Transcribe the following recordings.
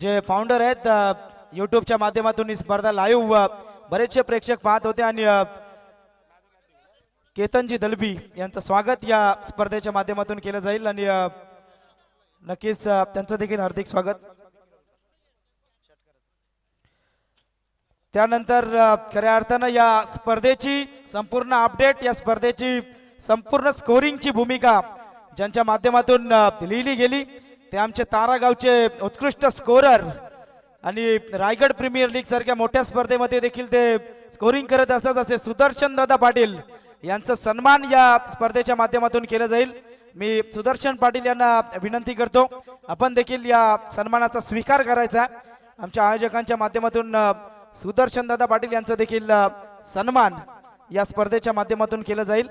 जे फाउंडर आहेत युट्यूबच्या माध्यमातून ही स्पर्धा लाईव्ह बरेचसे प्रेक्षक पाहत होते आणि केतनजी दलबी यांचं स्वागत या स्पर्धेच्या माध्यमातून केलं जाईल आणि नक्कीच त्यांचं देखील हार्दिक स्वागत. त्यानंतर खऱ्या अर्थानं या स्पर्धेची संपूर्ण अपडेट या स्पर्धेची संपूर्ण स्कोरिंगची भूमिका ज्यांच्या माध्यमातून लिहिली गेली. ते आमचे तारागावचे उत्कृष्ट स्कोरर आणि रायगड प्रीमियर लीग सारख्या मोठ्या स्पर्धेमध्ये देखील ते स्कोरिंग करत असतात असे सुदर्शन दादा पाटील यांचा सन्मान या स्पर्धेच्या माध्यमातून केलं जाईल. मी सुदर्शन पाटील यांना विनंती करतो आपण देखील या सन्मानाचा स्वीकार करायचा आमच्या आयोजकांच्या माध्यमातून सुदर्शन दादा पाटील यांचा देखील सन्मान या स्पर्धेच्या माध्यमातून केलं जाईल.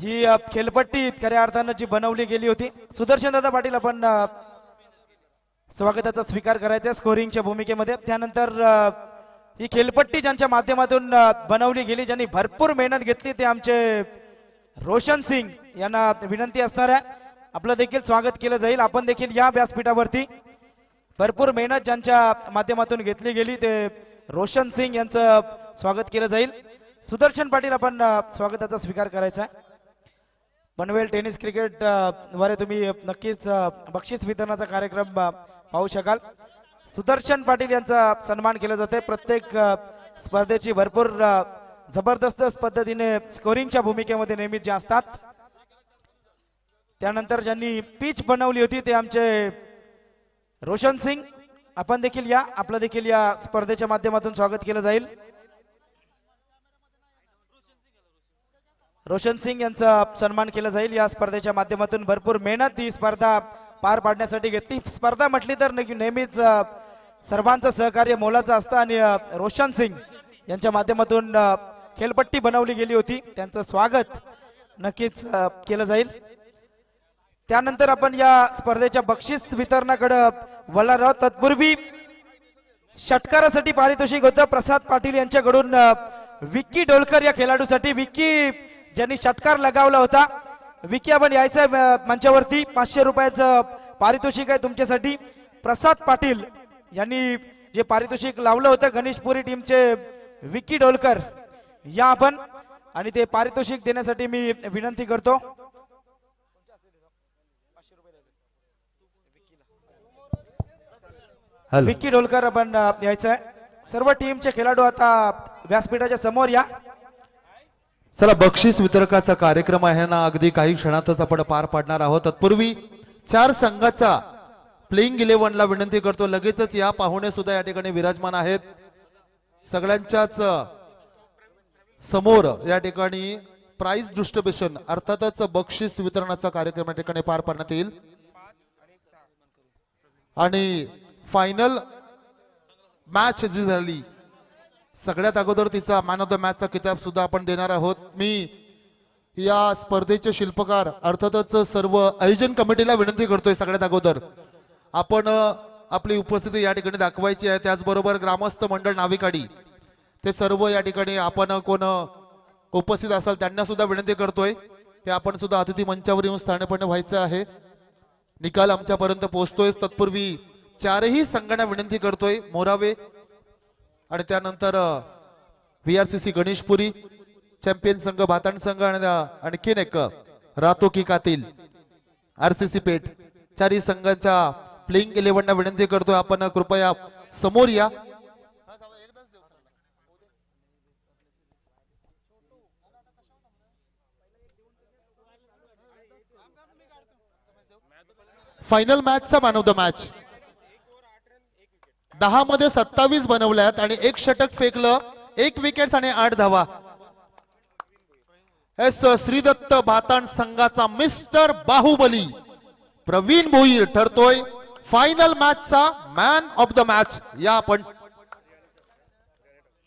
ही खेलपट्टी खऱ्या अर्थानं जी बनवली गेली होती. सुदर्शन दादा पाटील आपण स्वागताचा स्वीकार करायचा स्कोरिंगच्या भूमिकेमध्ये. त्यानंतर ही खेलपट्टी ज्यांच्या माध्यमातून बनवली गेली ज्यांनी भरपूर मेहनत घेतली ते आमचे रोशन सिंग यांना विनंती असणार आहे आपलं देखील स्वागत केलं जाईल. आपण देखील या व्यासपीठावरती भरपूर मेहनत ज्यांच्या माध्यमातून घेतली गेली ते रोशन सिंग यांचं स्वागत केलं जाईल. सुदर्शन पाटील आपण स्वागताचा स्वीकार करायचा आहे. पनवेल टेनिस क्रिकेटद्वारे तुम्ही नक्कीच बक्षीस वितरणाचा कार्यक्रम पाहू शकाल. सुदर्शन पाटील यांचा सन्मान केला जाते प्रत्येक स्पर्धेची भरपूर जबरदस्त पद्धतीने स्कोरिंगच्या भूमिकेमध्ये नेहमीच जे असतात. त्यानंतर ज्यांनी पिच बनवली होती ते आमचे रोशन सिंग. आपण देखील या आपलं देखील या स्पर्धेच्या माध्यमातून स्वागत केलं जाईल. रोशन सिंग यांचा सन्मान केला जाईल. या स्पर्धेच्या माध्यमातून भरपूर मेहनत ही स्पर्धा पार पाडण्यासाठी घेतली. स्पर्धा म्हटली तर नक्की नेहमीच सर्वांचं सहकार्य मोलाचं असतं आणि रोशन सिंग यांच्या माध्यमातून खेळपट्टी बनवली गेली होती. त्यांचं स्वागत नक्कीच केलं जाईल. त्यानंतर आपण या स्पर्धेच्या बक्षीस वितरणाकडे वळणार आहोत. तत्पूर्वी षटकारासाठी पारितोषिक होतं. प्रसाद पाटील यांच्याकडून विक्की डोलकर या खेळाडूसाठी. विक्की ज्यांनी षटकार लगावला होता विक्की आपण यायचं मंचावरती. पाचशे रुपयाचं पारितोषिक आहे तुमच्यासाठी. प्रसाद पाटील यांनी जे पारितोषिक लावलं होतं गणेशपुरी टीमचे विक्की डोलकर या आपण. आणि ते पारितोषिक देण्यासाठी मी विनंती करतो. विक्की डोलकर आपण यायचं आहे सर्व टीमचे खेळाडू आता व्यासपीठाच्या समोर या. चला बक्षीस वितरकाचा कार्यक्रम आहे ना अगदी काही क्षणातच आपण पार पाडणार आहोत. तत्पूर्वी चार संघाचा प्लेइंग इलेव्हनला विनंती करतो. लगेचच या पाहुणे सुद्धा या ठिकाणी विराजमान आहेत. सगळ्यांच्याच समोर या ठिकाणी प्राइस डिस्ट्रीब्युशन अर्थातच बक्षीस वितरणाचा कार्यक्रम या ठिकाणी पार पाडण्यात येईल. आणि फायनल मॅच जी झाली सगळ्यात अगोदर तिचा मॅन ऑफ द मॅचचा किताब सुद्धा आपण देणार आहोत. मी या स्पर्धेचे शिल्पकार अर्थातच सर्व आयोजन कमिटीला विनंती करतोय सगळ्यात अगोदर. आपण आपली उपस्थिती या ठिकाणी दाखवायची आहे. त्याचबरोबर ग्रामस्थ मंडळ नाविकाडी ते सर्व या ठिकाणी आपण कोण उपस्थित असाल त्यांना सुद्धा विनंती करतोय. की आपण सुद्धा अतिथी मंचावर येऊन स्थानपणे व्हायचं आहे. निकाल आमच्यापर्यंत पोहोचतोय. तत्पूर्वी चारही संघांना विनंती करतोय. मोरावे आणि त्यानंतर V R C C Ganeshpuri champion संघ भाताण संघ आणि आणखीन एक रातो रातोकी कातील आर सी सी पेठ. चारही संघांच्या प्लेइंग इलेव्हनना विनंती करतोय. आपण कृपया समोर या. फायनल मॅचचा मॅन ऑफ द मॅच दहा मध्ये सत्तावीस बनवल्यात आणि एक षटक फेकलं एक विकेट आणि आठ धावा. एस श्रीदत्त भाताण संघाचा मिस्टर बाहुबली. प्रवीण भोईर ठरतोय. फायनल मॅचचा मॅन ऑफ द मॅच या आपण.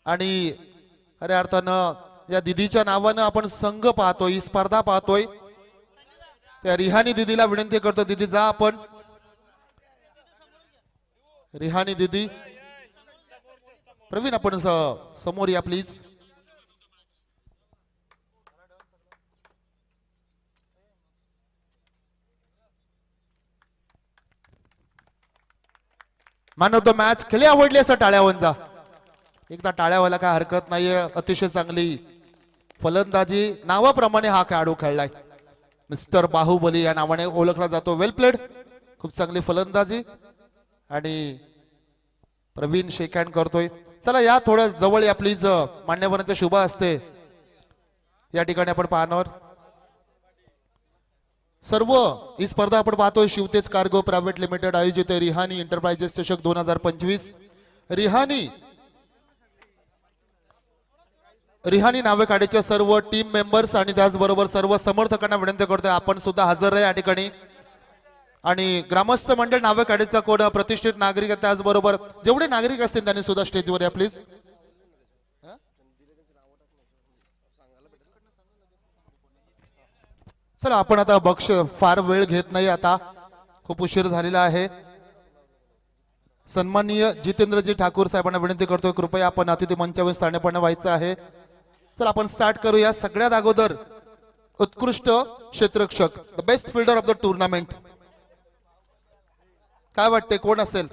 आणि खऱ्या अर्थानं या दिदीच्या नावानं आपण संघ पाहतोय ही स्पर्धा पाहतोय. त्या रिहानी दिदीला विनंती करतो दिदी जा आपण. रिहानी दीदी. प्रवीण आपण समोर या please man of the match खेळी आवडली असं टाळ्यावंजा एकदा टाळ्यावाला काय हरकत नाहीये अतिशय चांगली. फलंदाजी नावाप्रमाणे हा खेळाडू खेळलाय. मिस्टर बाहुबली या नावाने ओळखला जातो. वेल प्लेड खूप चांगली फलंदाजी. आणि प्रवीण शेक हँड करतोय. चला या थोडं जवळ या प्लीज मान्यवरांच्या शुभ असते. या ठिकाणी आपण पाहणार. सर्व ही स्पर्धा आपण पाहतोय. शिवतेज कार्गो प्रायव्हेट लिमिटेड आयोजित आहे. रिहानी एंटरप्राइजेस चषक दोन हजार पंचवीस. रिहानी रिहानी नावेकाडीच्या सर्व टीम मेंबर्स आणि त्याचबरोबर सर्व समर्थकांना विनंती करतोय. आपण सुद्धा हजर आहे या ठिकाणी. आणि ग्रामस्थ मंडळ नावेकाडीचा कोण? प्रतिष्ठित नागरिक त्याचबरोबर जेवढे नागरिक असतील त्यांनी सुद्धा स्टेजवर या प्लीज चला आपण आता बक्ष फार वेळ घेत नाही आता खूप उशीर झालेला आहे. सन्माननीय जितेंद्रजी ठाकूर साहेबांना विनंती करतोय कृपया आपण अतिथी मंचावर स्थानीपणे व्हायचं आहे. चला आपण स्टार्ट करूया. सगळ्यात अगोदर उत्कृष्ट क्षेत्रक्षक the best fielder of the tournament काय वाटते कोण असेल?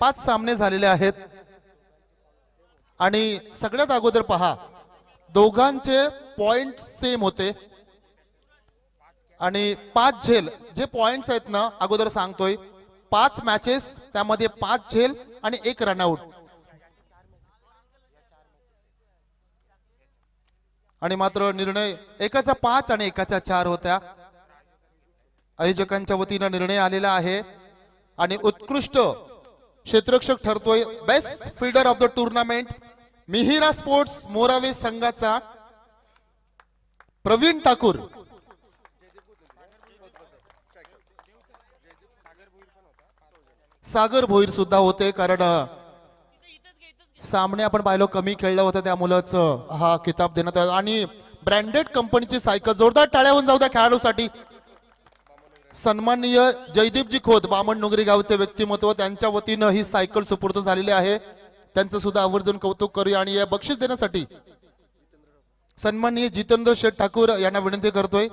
पाच सामने झालेले आहेत. आणि सगळ्यात अगोदर पहा दोघांचे पॉइंट सेम होते. आणि पाच झेल जे पॉइंट्स आहेत ना अगोदर सांगतोय पाच मॅचेस त्यामध्ये पाच झेल आणि एक रनआउट आणि मात्र निर्णय एकाचा पाच आणि एकाचा चार होत्या. आयोजकांच्या वतीनं निर्णय आलेला आहे. आणि उत्कृष्ट क्षेत्ररक्षक ठरतोय. Best fielder of the tournament Mihira sports Morave संघाचा प्रवीण ठाकूर. सागर भोईर सुद्धा होते कारण सामने आपण पाहिलो कमी खेळलं होतं त्यामुळंच अ, हा किताब देण्यात आला. आणि ब्रँडेड कंपनीची सायकल जोरदार टाळ्यावरून जाऊ द्या खेळाडूसाठी. सन्माननीय जयदीपजी खोत बामण नुगरी गावचे व्यक्तिमत्व त्यांच्या वतीनं ही सायकल सुपूर्द झालेली आहे. त्यांचं सुद्धा आवर्जून कौतुक करूया आणि या बक्षीस देण्यासाठी सन्माननीय जितेंद्र शेठ ठाकूर यांना विनंती करतोय.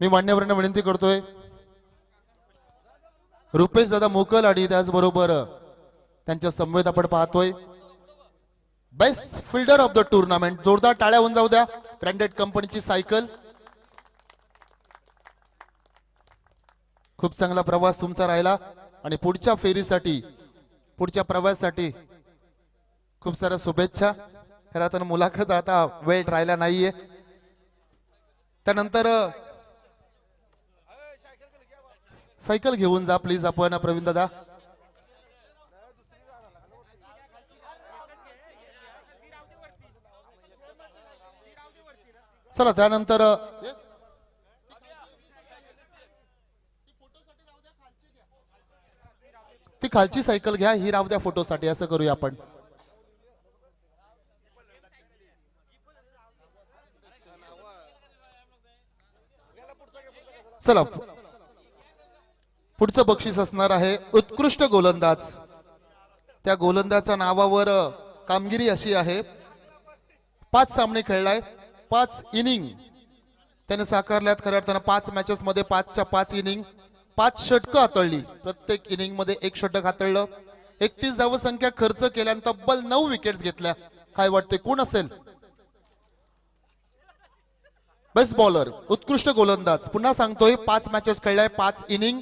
मी मान्यवरांना विनंती करतोय. रुपेश दादा मोकल आणि त्याचबरोबर त्यांच्या समवेत आपण पाहतोय. Best fielder of the tournament जोरदार टाळ्या होऊन जाऊ द्या. ब्रँडेड कंपनीची सायकल खूप चांगला प्रवास तुमचा राहिला. आणि पुढच्या फेरीसाठी पुढच्या प्रवासासाठी खूप साऱ्या शुभेच्छा. खरं तर मुलाखत आता वेळ राहिला नाहीये. त्यानंतर सायकल घेऊन जा प्लीज आपण प्रवीण दादा. चला त्यानंतर ती खालची सायकल घ्या ही राहू द्या फोटोसाठी असं करूया आपण. चला पुढचं बक्षीस असणार आहे उत्कृष्ट गोलंदाज. त्या गोलंदाजच्या नावावर कामगिरी अशी आहे पाच सामने खेळलाय पाच इनिंग. त्याने साकारल्यात खऱ्या अर्थानं पाच मॅचेस मध्ये पाचच्या पाच इनिंग. पाच षटकं हातळली. प्रत्येक इनिंगमध्ये एक षटक हातळलं. एकतीस धावसंख्या खर्च केल्यानं तब्बल नऊ विकेट्स घेतल्या. काय वाटते कोण असेल? बेस्ट बॉलर उत्कृष्ट गोलंदाज. पुन्हा सांगतोय पाच मॅचेस खेळल्या पाच इनिंग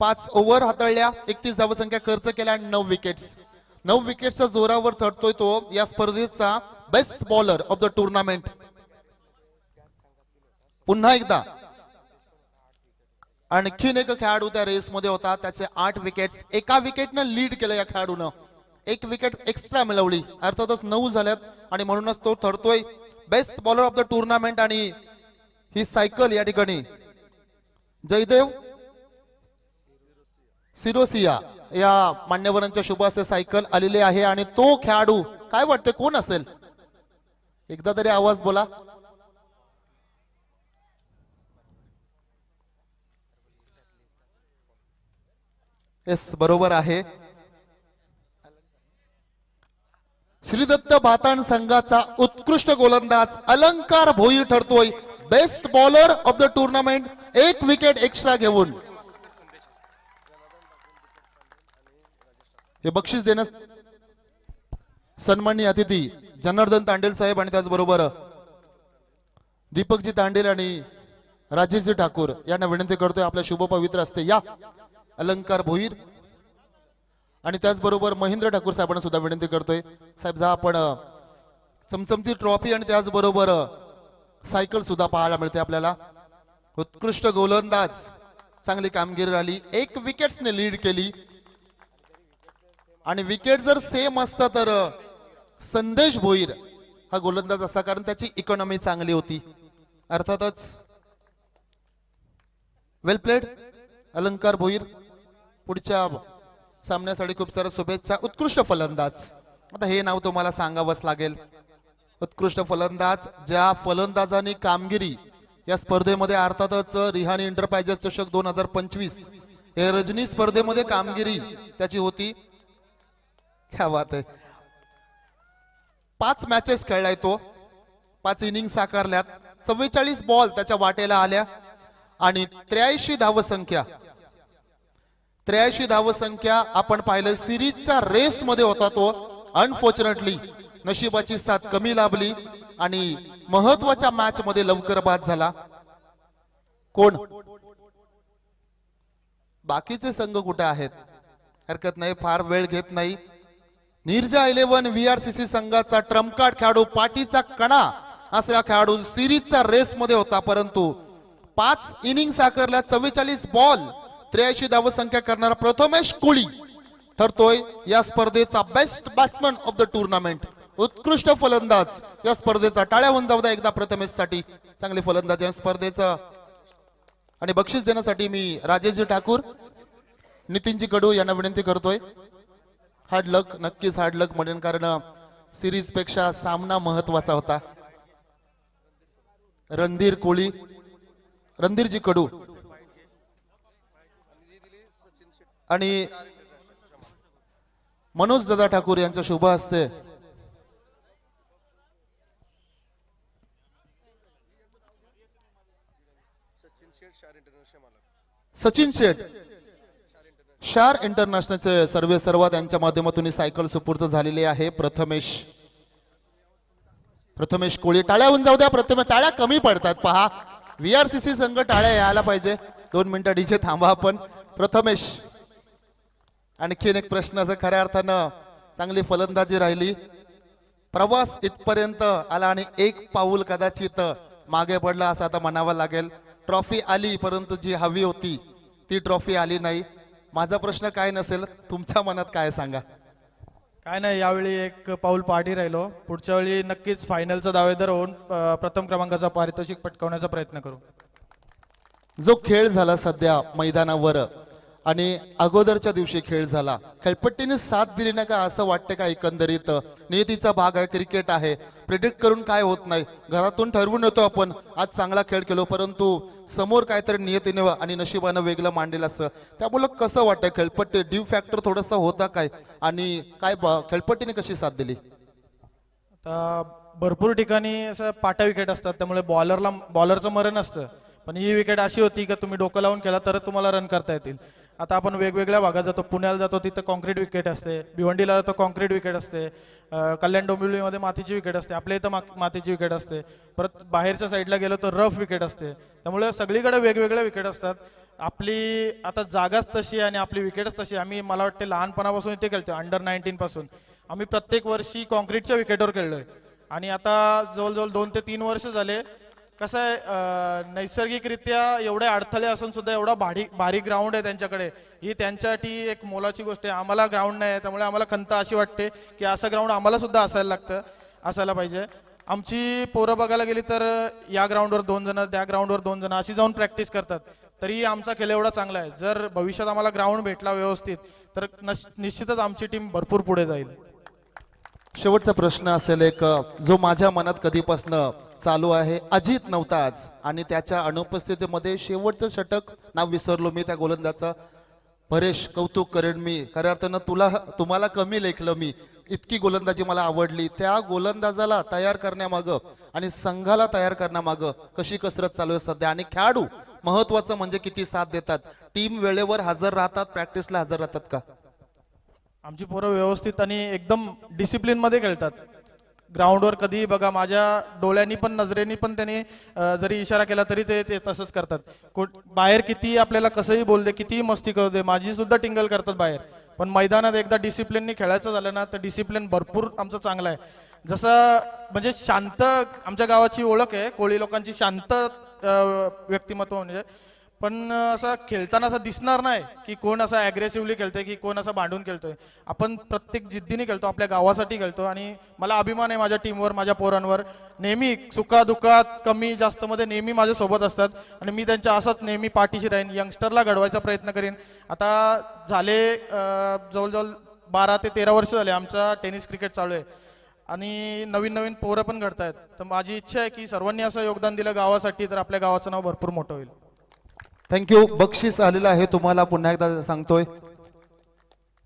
पाच ओव्हर हाताळल्या एकतीस धावसंख्या खर्च केल्या आणि नऊ विकेट्स नऊ विकेटच्या जोरावर ठरतोय तो या स्पर्धेचा best bowler of the tournament पुन्हा एकदा. आणखीन एक खेळाडू त्या रेसमध्ये होता. त्याचे आठ विकेट्स एका विकेटनं लीड केलं या खेळाडूनं. एक विकेट एक्स्ट्रा मिळवली. अर्थातच नऊ झाल्यात आणि म्हणूनच तो ठरतोय best bowler of the tournament आणि ही सायकल या ठिकाणी. जयदेव सिरोसिया या मान्यवरांच्या शुभ असे सायकल आलेले आहे आणि तो खेळाडू काय वाटते कोण असेल? एकदा तरी आवाज बोला. येस बरोबर आहे. श्रीदत्त भाताण संघाचा उत्कृष्ट गोलंदाज Alankar Bhoir ठरतोय. Best bowler of the tournament एक विकेट एक्स्ट्रा घेऊन. हे बक्षीस देण्यास सन्माननीय अतिथी जनार्दन तांडेल साहेब आणि त्याचबरोबर दीपकजी तांडेल आणि राजेशजी ठाकूर यांना विनंती करतोय आपल्या शुभ पवित्र असते या. अलंकार भोईर. आणि त्याचबरोबर महेंद्र ठाकूर साहेबांना सुद्धा विनंती करतोय. साहेब जा आपण चमचमती ट्रॉफी आणि त्याचबरोबर सायकल सुद्धा पाहायला मिळते आपल्याला. उत्कृष्ट गोलंदाज चांगली कामगिरी राहिली. एक विकेट्सने लीड केली. आणि विकेट जर सेम असता तर संदेश भोईर हा गोलंदाज असा कारण त्याची इकॉनॉमी चांगली होती. अर्थातच वेल प्लेड अलंकार भोईर. पुढच्या सामन्यासाठी खूप साऱ्या शुभेच्छा. उत्कृष्ट फलंदाज. आता हे नाव तुम्हाला सांगावंच लागेल. उत्कृष्ट फलंदाज. ज्या फलंदाजांनी कामगिरी या स्पर्धेमध्ये अर्थातच रिहानी एंटरप्राइजेस चषक दोन हजार पंचवीस हे रजनी स्पर्धेमध्ये कामगिरी त्याची होती. क्या बात आहे. पाच मॅचेस खेळलाय तो. पाच इनिंग साकारल्यात. चव्वेचाळीस बॉल त्याच्या वाटेला आल्या. आणि त्र्याऐंशी धावसंख्या त्र्याऐंशी धावसंख्या आपण पाहिलं सिरीजच्या रेस मध्ये होता तो. अनफॉर्च्युनेटली नशिबाची साथ कमी लाभली आणि महत्त्वाच्या मॅच मध्ये लवकर बाद झाला. कोण? बाकीचे संघ कुठे आहेत? हरकत नाही फार वेळ घेत नाही. निर्जा इलेव्हन व्हीआरसीसी संघाचा ट्रम्पकार्ड खेळाडू पाठीचा कणा. असलेला खेळाडू सिरीजचा रेस मध्ये होता परंतु पाच इनिंग साकारल्या चव्वेचाळीस बॉल त्र्याऐंशी धावसंख्या करणारा प्रथमेश कोळी ठरतोय या स्पर्धेचा best batsman of the tournament उत्कृष्ट फलंदाज या स्पर्धेचा टाळ्या होऊन जाऊ द्या एकदा प्रथमेशसाठी चांगले फलंदाज या स्पर्धेचं. आणि बक्षीस देण्यासाठी मी राजेशजी ठाकूर नितीनजी कडू यांना विनंती करतोय. हार्ड लक नक्कीच हार्ड लक म्हणेन कारण सिरीजपेक्षा सामना महत्त्वाचा होता. रणधीर कोळी रणधीरजी कडू आणि मनोज दादा ठाकूर यांच्या शुभ हस्ते सचिन शेठ शार इंटरनॅशनलचे सर्वे सर्व त्यांच्या माध्यमातून सायकल सुपूर्द झालेली आहे. प्रथमेश प्रथमेश कोळी टाळ्या होऊन जाऊ द्या. प्रथमेश टाळ्या कमी पडतात. पहा व्हीआरसीसी संघ टाळ्या यायला पाहिजे. दोन मिनिटं डीजे थांबा आपण. प्रथमेश आणखीन एक प्रश्न असं खऱ्या अर्थानं चांगली फलंदाजी राहिली प्रवास इथपर्यंत आला आणि एक पाऊल कदाचित मागे पडला असं आता म्हणावं लागेल. ट्रॉफी आली परंतु जी हवी होती ती ट्रॉफी आली नाही. माझा प्रश्न काय नसेल तुमच्या मनात काय सांगा? काय नाही यावेळी एक पाऊल पाठी राहिलो. पुढच्या वेळी नक्कीच फायनलचा दावेदार होऊन प्रथम क्रमांकाचा पारितोषिक पटकावण्याचा प्रयत्न करू. जो खेळ झाला सध्या मैदानावर आणि अगोदरच्या दिवशी खेळ झाला. खेळपट्टीने साथ दिली नाही का असं वाटतं का एकंदरीत? नियतीचा भाग आहे क्रिकेट आहे. प्रिडिक्ट करून काय होत नाही. घरातून ठरवून येतो आपण. आज चांगला खेळ केलो परंतु समोर काहीतरी नियतीने आणि नशिबानं वेगळं मांडेल असं. त्यामुळं कसं वाटतं? खेळपट्टी ड्यू फॅक्टर थोडासा होता काय? आणि काय ब- खेळपट्टीने कशी साथ दिली? भरपूर ठिकाणी असं पाटा विकेट असतात. त्यामुळे बॉलरला बॉलरचं मरण असतं. पण ही विकेट अशी होती की तुम्ही डोकं लावून केला तरच तुम्हाला रन करता येतील. आता आपण वेगवेगळ्या भागात जातो. पुण्याला जातो तिथं कॉन्क्रीट विकेट असते. भिवंडीला जातो कॉन्क्रीट विकेट असते. कल्याण डोंबिवलीमध्ये मातीची विकेट असते. आपल्या इथं मा- मातीची विकेट असते. परत बाहेरच्या साईडला गेलो तर रफ विकेट असते. त्यामुळे सगळीकडे वेगवेगळ्या विकेट असतात. आपली आता जागाच तशी आणि आपली विकेटच तशी. आम्ही मला वाटते लहानपणापासून इथे खेळतो अंडर नाईन्टीन पासून. आम्ही प्रत्येक वर्षी कॉन्क्रीटच्या विकेटवर खेळलोय. आणि आता जवळजवळ दोन ते तीन वर्ष झाले कसं आहे नैसर्गिकरित्या एवढे अडथळे असून सुद्धा एवढा भारी भारी ग्राउंड आहे त्यांच्याकडे. ही त्यांच्यासाठी एक मोलाची गोष्ट आहे. आम्हाला ग्राउंड नाही आहे त्यामुळे आम्हाला खंत अशी वाटते की असं ग्राउंड आम्हाला सुद्धा असायला लागतं असायला पाहिजे. आमची पोरं बघायला गेली तर या ग्राउंडवर दोन जण त्या ग्राउंडवर दोन जण अशी जाऊन प्रॅक्टिस करतात. तरी आमचा खेळ एवढा चांगला आहे. जर भविष्यात आम्हाला ग्राउंड भेटला व्यवस्थित तर नश- निश्चितच आमची टीम भरपूर पुढे जाईल. शेवटचा प्रश्न असेल एक जो माझ्या मनात कधीपासून चालू आहे. अजित नव्हता आज. आणि त्याच्या अनुपस्थितीमध्ये शेवटचं षटक नाव विसरलो मी त्या गोलंदाचं परेश कौतुक करेन मी. खऱ्या अर्थानं तुला तुम्हाला कमी लेखलं मी. इतकी गोलंदाजी मला आवडली. त्या गोलंदाजाला तयार करण्यामागं आणि संघाला तयार करण्यामागं कशी कसरत चालू आहे सध्या? आणि खेळाडू महत्वाचं म्हणजे किती साथ देतात? टीम वेळेवर हजर राहतात? प्रॅक्टिसला हजर राहतात का? आमची पोरं व्यवस्थित आणि एकदम डिसिप्लिनमध्ये खेळतात. ग्राउंडवर कधीही बघा माझ्या डोळ्यांनी पण नजरेनी पण त्यांनी जरी इशारा केला तरी ते ते तसंच करतात. बाहेर किती आपल्याला कसंही बोल दे कितीही मस्ती करू दे माझी सुद्धा टिंगल करतात बाहेर. पण मैदानात एकदा डिसिप्लिननी खेळायचं झालं ना तर डिसिप्लिन भरपूर आमचं चांगलं आहे. जसं म्हणजे शांत आमच्या गावाची ओळख आहे कोळी लोकांची शांत व्यक्तिमत्व म्हणजे पण असं खेळताना असं दिसणार नाही की कोण असं अग्रेसिव्हली खेळतोय की कोण असं भांडून खेळतोय. आपण प्रत्येक जिद्दीने खेळतो आपल्या गावासाठी खेळतो आणि मला अभिमान आहे माझ्या टीमवर माझ्या पोरांवर. नेहमी सुखा दुःखात कमी जास्त मध्ये नेहमी माझ्या सोबत असतात आणि मी त्यांच्या असंच नेहमी पाठीशी राहीन यंगस्टरला घडवायचा प्रयत्न करीन. आता झाले जवळजवळ बारा ते तेरा वर्ष झाले आमचा टेनिस क्रिकेट चालू आहे. आणि नवीन नवीन पोरं पण घडतायत. तर माझी इच्छा आहे की सर्वांनी असं योगदान दिलं गावासाठी तर आपल्या गावाचं नाव भरपूर मोठं होईल. थँक्यू बक्षीस आलेलं आहे. तुम्हाला पुन्हा एकदा सांगतोय.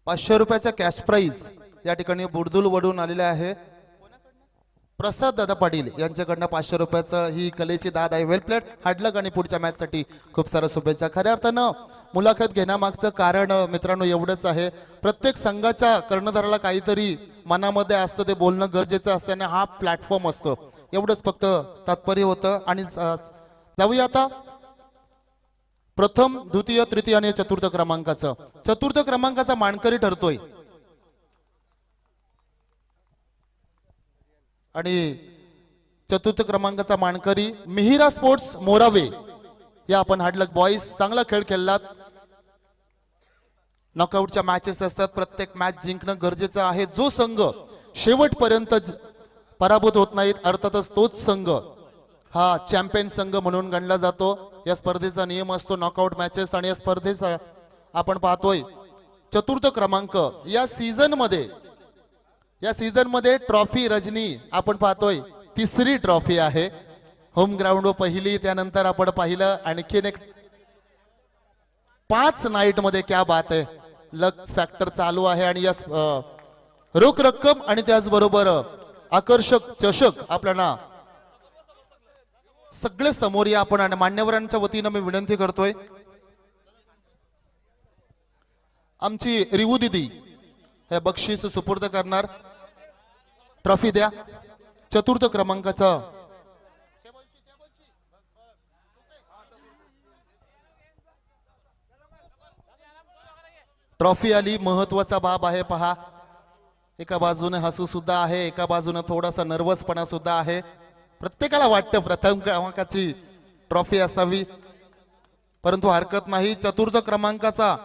पाचशे रुपयाचा कॅश प्राईज या ठिकाणी बुडदुल वडून आलेले आहे. प्रसाद दादा पाटील यांच्याकडनं पाचशे रुपयाचं ही कलेची दाद आहे. वेल प्लेट हाडलक आणि पुढच्या मॅच साठी खूप साऱ्या शुभेच्छा. खऱ्या अर्थानं मुलाखत घेण्यामागचं कारण मित्रांनो एवढंच आहे. प्रत्येक संघाच्या कर्णधाराला काहीतरी मनामध्ये असतं ते बोलणं गरजेचं असतं आणि हा प्लॅटफॉर्म असतो. एवढंच फक्त तात्पर्य होतं. आणि जाऊया आता. प्रथम द्वितीय तृतीय आणि चतुर्थ क्रमांकाचं. चतुर्थ क्रमांकाचा मानकरी ठरतोय. आणि चतुर्थ क्रमांकाचा मानकरी मिहिरा स्पोर्ट्स मोरावे. या आपण हाडलक बॉईज चांगला खेळ खेळलात. नॉकआउटच्या मॅचेस असतात. प्रत्येक मॅच जिंकणं गरजेचं आहे. जो संघ शेवटपर्यंत पराभूत होत नाहीत अर्थातच तोच संघ. हा चॅम्पियन संघ म्हणून गणला जातो. या स्पर्धेचा नियम असतो नॉकआउट मॅचेस आणि या स्पर्धेचा आपण पाहतोय चतुर्थ क्रमांक. या सीझनमध्ये या सीझनमध्ये ट्रॉफी रजनी आपण पाहतोय तिसरी ट्रॉफी आहे. होम ग्राउंड पहिली त्यानंतर आपण पाहिलं आणखीन एक पाच नाईटमध्ये क्या बात आहे. लक फॅक्टर चालू आहे आणि या अं, रोख रक्कम आणि त्याचबरोबर आकर्षक चषक आपल्याला सगळे समोर या आपण आणि मान्यवरांच्या वतीनं मी विनंती करतोय. आमची रिवू दिदी हे बक्षीस सुपूर्द करणार. ट्रॉफी द्या. चतुर्थ क्रमांकाचा. ट्रॉफी आली महत्त्वाचा बाब आहे पहा. एका बाजूने हसू सुद्धा आहे एका बाजूने थोडासा नर्वसपणा सुद्धा आहे. प्रत्येकाला वाटतं प्रथम क्रमांकाची ट्रॉफी असावी. परंतु हरकत नाही चतुर्थ क्रमांकाचा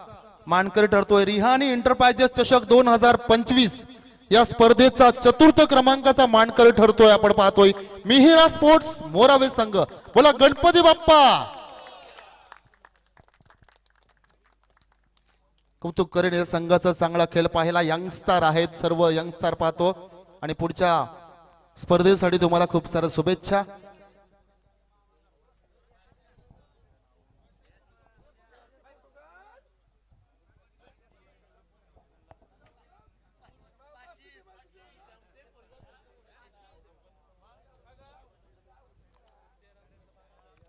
मानकरी ठरतोय रिहानी एंटरप्राइजेस चषक दोन हजार पंचवीस. या स्पर्धेचा चतुर्थ क्रमांकाचा मानकरी ठरतोय आपण पाहतोय. मिहिरा स्पोर्ट्स मोरावे संघ. बोला गणपती बाप्पा! कौतुक करेन या संघाचा चांगला खेळ पाहिला. यंगस्टार आहेत सर्व यंगस्टार पाहतो. आणि पुढच्या स्पर्धेसाठी तुम्हाला खूप साऱ्या शुभेच्छा.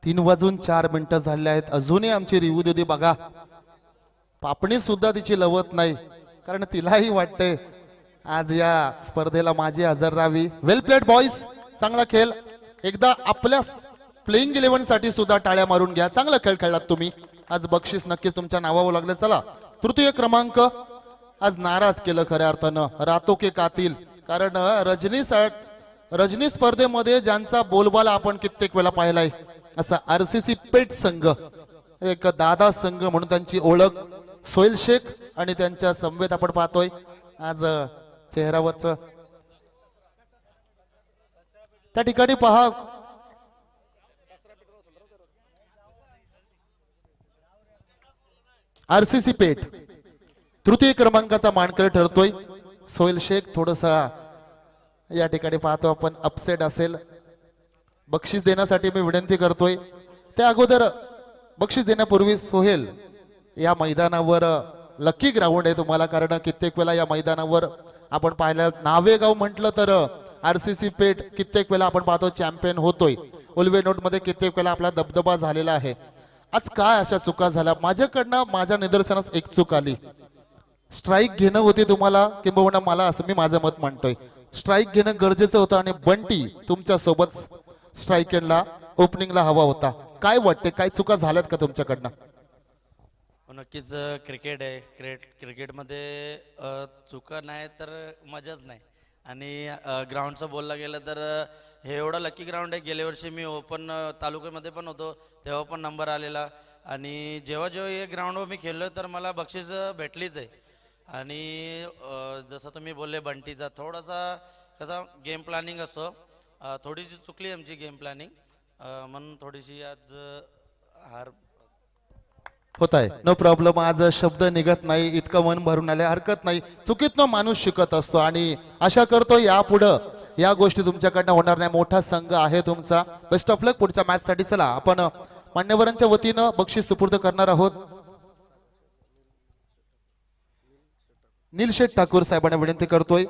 तीन वाजून चार मिनिटं झाले आहेत. अजूनही आमची रिव्ह्यू देते बघा. पापणी सुद्धा तिची लवत नाही. कारण तिलाही वाटते आज या स्पर्धेला माझी हजर राहावी वेल प्लेड बॉईज चांगला खेळ. एकदा आपल्या प्लेइंग इलेव्हनसाठी सुद्धा टाळ्या मारून घ्या. चांगला खेळ खेळलात तुम्ही. आज बक्षीस नक्कीच तुमच्या नावावर लागले. चला तृतीय क्रमांक. आज नाराज केलं खऱ्या अर्थानं. रातो के कातील कारण रजनी रजनी स्पर्धेमध्ये ज्यांचा बोलबाला आपण कित्येक वेळा पाहिलाय असा आरसीसी पेट संघ एक दादा संघ म्हणून त्यांची ओळख सोहेल शेख आणि त्यांच्या समवेत आपण पाहतोय. आज चेहऱ्यावरच. त्या ठिकाणी पहा. आरसीसी पेठ. तृतीय क्रमांकाचा मानकरी ठरतोय. सोहेल शेख थोडसा या ठिकाणी पाहतो आपण अपसेट असेल. बक्षीस देण्यासाठी मी विनंती करतोय. त्या अगोदर बक्षीस देण्यापूर्वी सोहेल या मैदानावर लकी ग्राउंड आहे तुम्हाला कारण कित्येक वेळा या मैदानावर आपण पाहिलं नावेगाव म्हटलं तर आरसीसी पेठ कित्येक वेळा आपण पाहतो चॅम्पियन होतोय. उलवे नोटमध्ये कित्येक वेळा आपला दबदबा झालेला आहे. आज काय अशा चुका झाल्या? माझ्याकडनं माझ्या निदर्शनास एक चूक आली. स्ट्राईक घेणं होती तुम्हाला किंबहुना मला असं मी माझं मत मांडतोय. स्ट्राईक घेणं गरजेचं होतं आणि बंटी तुमच्यासोबत स्ट्राईक ओपनिंगला हवा होता. काय वाटते काय चुका झाल्यात का तुमच्याकडनं? नक्कीच क्रिकेट आहे. क्रिकेट क्रिकेटमध्ये चुका नाही तर मजाच नाही. आणि ग्राउंडचं बोललं गेलं तर हे एवढं लकी ग्राउंड आहे. गेल्या वर्षी मी ओपन तालुक्यामध्ये पण होतो. तेव्हा पण नंबर आलेला. आणि जेव्हा जेव्हा हे ग्राउंडवर मी खेळलो तर मला बक्षीस भेटलीच आहे. आणि जसं तुम्ही बोलले बंटीचा थोडासा कसा गेम प्लॅनिंग असतो. थोडीशी चुकली आमची गेम प्लॅनिंग म्हणून थोडीशी आज हार होत आहे नो प्रॉब्लेम आज शब्द निघत नाही इतकं मन भरून आले हरकत नाही. चुकीतनं माणूस शिकत असतो आणि आशा करतो यापुढं या गोष्टी तुमच्याकडनं होणार नाही. मोठा संघ आहे तुमचा. बेस्ट ऑफ लक पुढच्या मॅच साठी. चला आपण मान्यवरांच्या वतीनं बक्षीस सुपूर्द करणार आहोत. निलशेठ ठाकूर साहेबांना विनंती करतोय.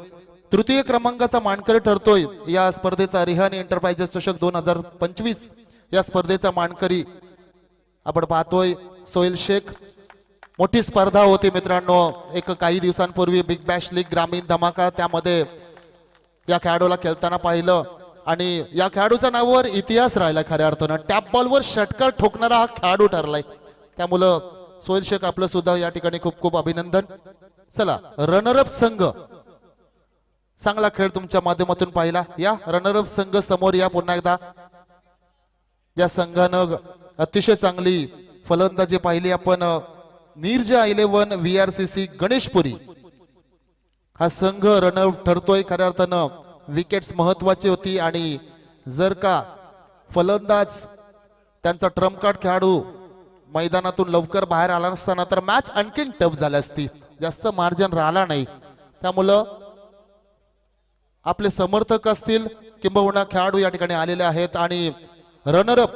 तृतीय क्रमांकाचा मानकरी ठरतोय. या स्पर्धेचा रिहानी एंटरप्राइजेस चषक दोन हजार पंचवीस या स्पर्धेचा मानकरी आपण पाहतोय सोहेल शेख. मोठी स्पर्धा होती मित्रांनो. एक काही दिवसांपूर्वी बिग बॅश लीग ग्रामीण धमाका त्यामध्ये या खेळाडूला खेळताना पाहिलं. आणि या खेळाडूच्या नावावर इतिहास राहिला खऱ्या अर्थानं. टॅप बॉलवर षटकार ठोकणारा हा खेळाडू ठरलाय. त्यामुळं सोहेल शेख आपलं सुद्धा या ठिकाणी खूप खूप अभिनंदन. चला रनरअप संघ. चांगला खेळ तुमच्या माध्यमातून पाहिला. या रनरअप संघ समोर या पुन्हा एकदा. या संघानं अतिशय चांगली फलंदाजी पाहिली आपण Neerja eleven V R C C Ganeshpuri. हा संघ रनआउट ठरतोय खऱ्या अर्थानं. विकेट्स महत्वाची होती आणि जर का फलंदाज त्यांचा ट्रम्प कार्ड खेळाडू मैदानातून लवकर बाहेर आला नसताना तर मॅच आणखीन टफ झाली असती. जास्त मार्जिन राहिला नाही. त्यामुळं आपले समर्थक असतील किंबहुना खेळाडू या ठिकाणी आलेले आहेत आणि रनरअप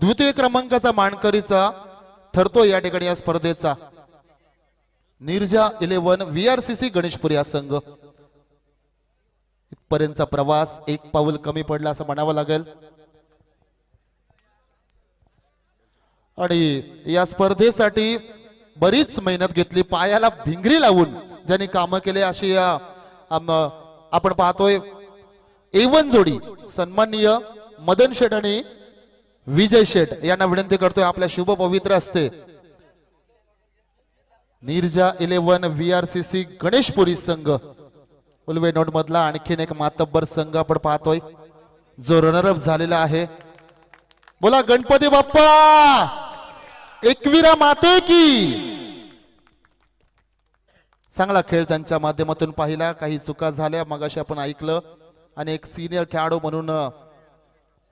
द्वितीय क्रमांकाचा मानकरीचा ठरतो या ठिकाणी या स्पर्धेचा. Nirja eleven V R C C Ganeshpuri हा संघ. इथपर्यंतचा प्रवास एक पाऊल कमी पडला असं म्हणावं लागेल. आणि या स्पर्धेसाठी बरीच मेहनत घेतली पायाला भिंगरी लावून ज्यांनी कामं केले अशी या आपण पाहतोय एवन जोडी सन्माननीय मदन शेठ आणि विजय शेठ यांना विनंती करतोय आपल्या शुभ पवित्र असते Nirja eleven V R C C Ganeshpuri संघ. उलवे नोट मधला आणखीन एक मातब्बर संघ आपण पाहतोय. जो रनरअप झालेला आहे. बोला गणपती बाप्पा! एकविरा माते की! चांगला खेळ त्यांच्या माध्यमातून पाहिला. काही चुका झाल्या मगाशी आपण ऐकलं. आणि एक सिनियर खेळाडू म्हणून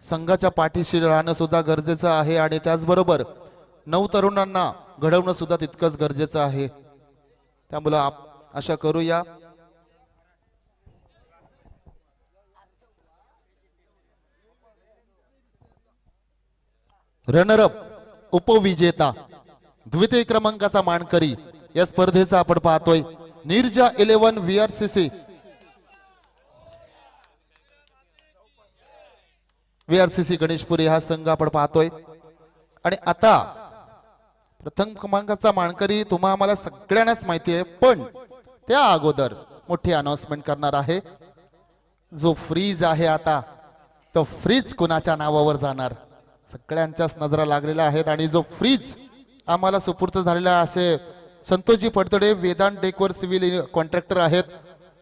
संघाच्या पाठीशी राहणं सुद्धा गरजेचं आहे आणि त्याचबरोबर नऊ तरुणांना घडवणं सुद्धा तितकंच गरजेचं आहे. त्यामुळं आप आशा करूया. रनरअप उपविजेता. द्वितीय क्रमांकाचा मानकरी. या स्पर्धेचा आपण पाहतोय. Nirja eleven V R C C V R C C Ganeshpuri हा संघ आपण पाहतोय. आणि आता प्रथम क्रमांकाचा मानकरी तुम्हा आम्हाला सगळ्यांनाच माहिती आहे पण त्या अगोदर मोठी अनाउन्समेंट करणार आहे. जो फ्रीज आहे आता तो फ्रीज कुणाच्या नावावर जाणार? सगळ्यांच्याच नजरा लागलेल्या आहेत आणि जो फ्रीज आम्हाला सुपूर्त झालेला असे Santoshji Phadtade Vedant decor civil contractor आहेत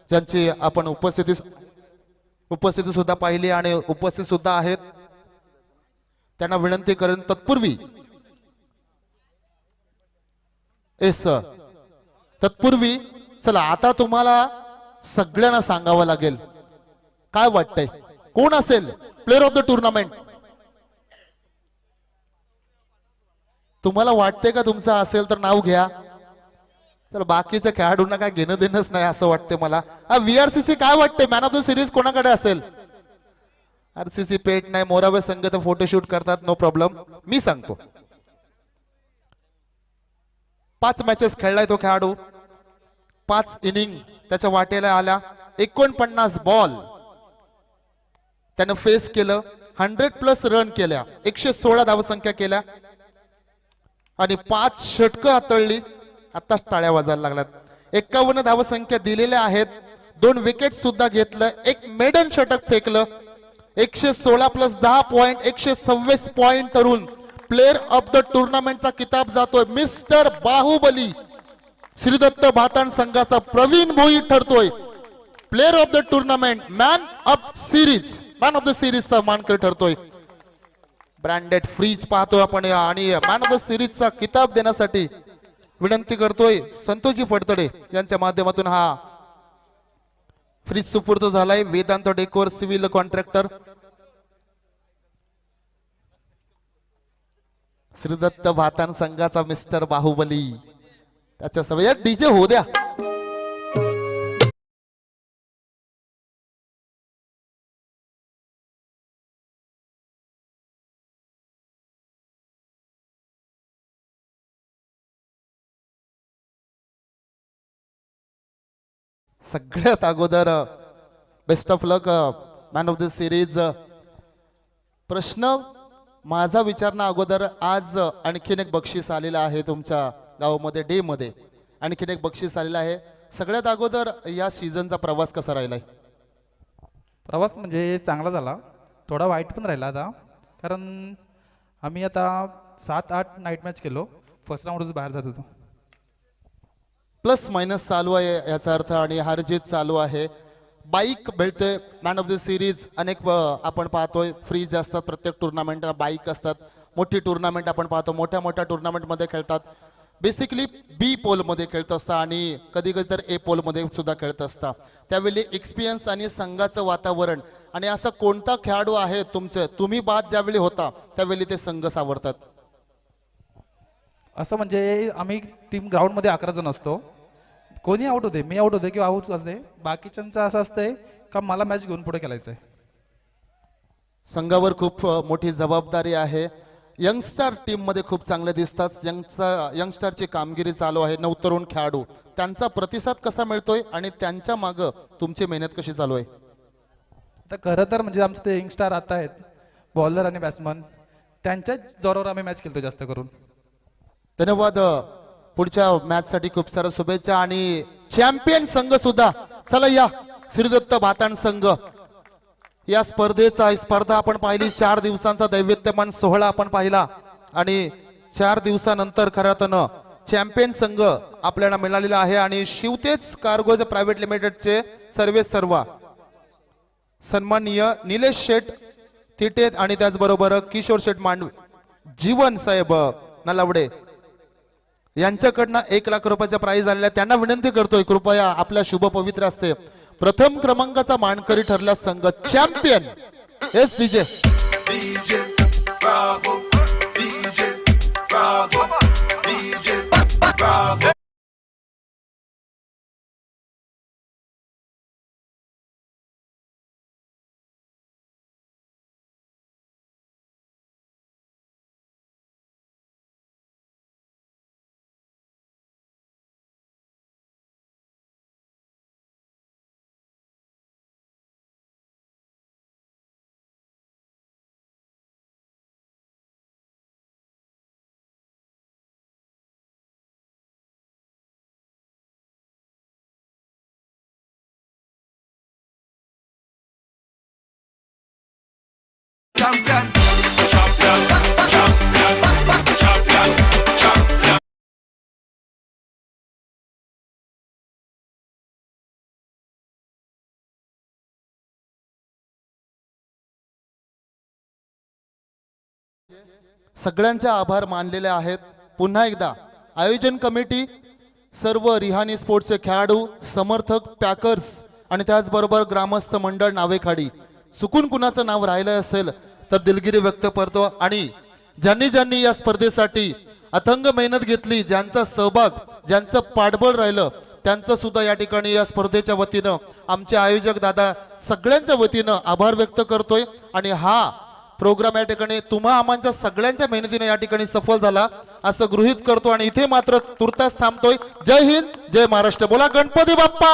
ज्यांची आपण उपस्थिती उपस्थिती सुद्धा पाहिली आणि उपस्थित सुद्धा आहेत. त्यांना विनंती करेन तत्पूर्वी एस सर तत्पूर्वी चला आता तुम्हाला सगळ्यांना सांगावं लागेल. काय वाटतंय? कोण असेल? प्लेअर ऑफ द टुर्नामेंट तुम्हाला वाटते का तुमचं असेल तर नाव घ्या. तर बाकीच्या खेळाडूंना काय घेणं देणंच नाही असं वाटते मला. व्हीआरसीसी काय वाटते मॅन ऑफ द सिरीज कोणाकडे असेल? आरसीसी पेट नाही मोरावे संघ तर फोटोशूट करतात नो प्रॉब्लेम मी सांगतो. पाच मॅचेस खेळलाय तो खेळाडू. पाच इनिंग त्याच्या वाटेला आल्या एकोणपन्नास बॉल त्यानं फेस केलं. हंड्रेड प्लस रन केल्या. एकशे सोळा धावसंख्या केल्या. आणि पाच षटकं हातळली. आत्ताच टाळ्या वाजायला लागल्यात. एक्कावन्न धावसंख्या दिलेल्या आहेत. दोन विकेट सुद्धा घेतलं. एक मेडन षटक फेकलं. एकशे सोळा प्लस दहा पॉइंट एकशे सव्वीस पॉइंट करून प्लेअर ऑफ द टुर्नामेंटचा किताब जातोय. मिस्टर बाहुबली श्रीदत्त भाताण संघाचा Pravin Bhoi ठरतोय. Player of the tournament man of series man of the सिरीजचा मानकरी ठरतोय. ब्रँडेड फ्रीज पाहतोय आपण. आणि मॅन ऑफ द सिरीजचा किताब देण्यासाठी विनंती करतोय संतोषजी फडतडे यांच्या माध्यमातून हा फ्रीज सुपूर्द झालाय. Vedant decor civil contractor. Shridatta Bhatan संघाचा मिस्टर बाहुबली. त्याच्या सवय डीजे होऊ द्या. सगळ्यात अगोदर best of luck man of the series प्रश्न माझा विचारणा अगोदर आज uh, आणखीन एक बक्षीस आलेलं आहे तुमच्या गावामध्ये डे मध्ये आणखीन एक बक्षीस आलेलं आहे. सगळ्यात अगोदर या सीझनचा प्रवास कसा राहिलाय? प्रवास म्हणजे चांगला झाला. थोडा वाईट पण राहिला आता. कारण आम्ही आता सात आठ नाईट मॅच केलो. फर्स्ट राऊंडच बाहेर जात होतो. प्लस मायनस चालू आहे याचा अर्थ आणि हार जीत चालू आहे. बाईक भेटते मॅन ऑफ द सिरीज अनेक आपण पाहतोय. फ्रीज असतात प्रत्येक टुर्नामेंटला बाईक असतात. मोठी टुर्नामेंट आपण पाहतो. मोठ्या मोठ्या टुर्नामेंटमध्ये खेळतात. बेसिकली बी पोलमध्ये खेळत असता आणि कधी कधी तर ए पोलमध्ये सुद्धा खेळत असता त्यावेळी एक्सपिरियन्स आणि संघाचं वातावरण आणि असा कोणता खेळाडू आहे तुमचे? तुम्ही बाद ज्यावेळी होता त्यावेळी ते संघ सावरतात. असं म्हणजे आम्ही टीम ग्राउंडमध्ये अकरा जण असतो. कोणी आउट होते? मी आउट होते किंवा आउट असते? बाकीच्यांचं असं असतंय का मला मॅच घेऊन पुढे खेळायचं आहे संघावर खूप मोठी जबाबदारी आहे. यंगस्टर टीममध्ये खूप चांगले दिसतात. यंगस्टर यंगस्टरची कामगिरी चालू आहे. नवतरुण खेळाडू. त्यांचा प्रतिसाद कसा मिळतोय आणि त्यांच्या मागं तुमची मेहनत कशी चालू आहे? तर खरं तर म्हणजे आमचे ते यंगस्टार आता आहेत. बॉलर आणि बॅट्समन त्यांच्याच जोरावर आम्ही मॅच खेळतो जास्त करून. धन्यवाद. पुढच्या मॅच साठी खूप साऱ्या शुभेच्छा आणि चॅम्पियन संघ सुद्धा. चला या श्रीदत्त भाताण संघ. या स्पर्धेचा स्पर्धा आपण पाहिली. चार दिवसांचा दैवेत्यमान सोहळा आपण पाहिला. आणि चार दिवसानंतर खऱ्या अर्थानं चॅम्पियन संघ आपल्याला मिळालेला आहे. आणि शिवतेज कार्गोज प्रायव्हेट लिमिटेडचे सर्वे सर्वा. सन्माननीय निलेश शेठ तिटे आणि त्याचबरोबर किशोर शेठ मांडवे. जीवन साहेब नलावडे. यांच्याकडनं एक लाख रुपयाचा प्राइज आलेला त्यांना विनंती करतोय कृपया आपल्या शुभ पवित्र असते प्रथम क्रमांकाचा मानकरी ठरला संघ चॅम्पियन एस डीजे सगळ्यांचे आभार मानलेले आहेत. पुन्हा एकदा आयोजन कमिटी सर्व रिहानी स्पोर्ट्सचे खेळाडू समर्थक पॅकर्स आणि त्याचबरोबर ग्रामस्थ मंडळ नावेखाडी. चुकून कुणाचं नाव राहिलं असेल तर दिलगिरी व्यक्त करतो. आणि ज्यांनी ज्यांनी या स्पर्धेसाठी अथंग मेहनत घेतली ज्यांचा सहभाग ज्यांचं पाठबळ राहिलं त्यांचं सुद्धा या ठिकाणी या स्पर्धेच्या वतीनं आमचे आयोजक दादा सगळ्यांच्या वतीनं आभार व्यक्त करतोय. आणि हा प्रोग्राम या ठिकाणी तुम्हा आम्हाच्या सगळ्यांच्या मेहनतीने या ठिकाणी सफल झाला असं गृहित करतो. आणि इथे मात्र तुर्तास थांबतोय. जय हिंद जय महाराष्ट्र. बोला गणपती बाप्पा!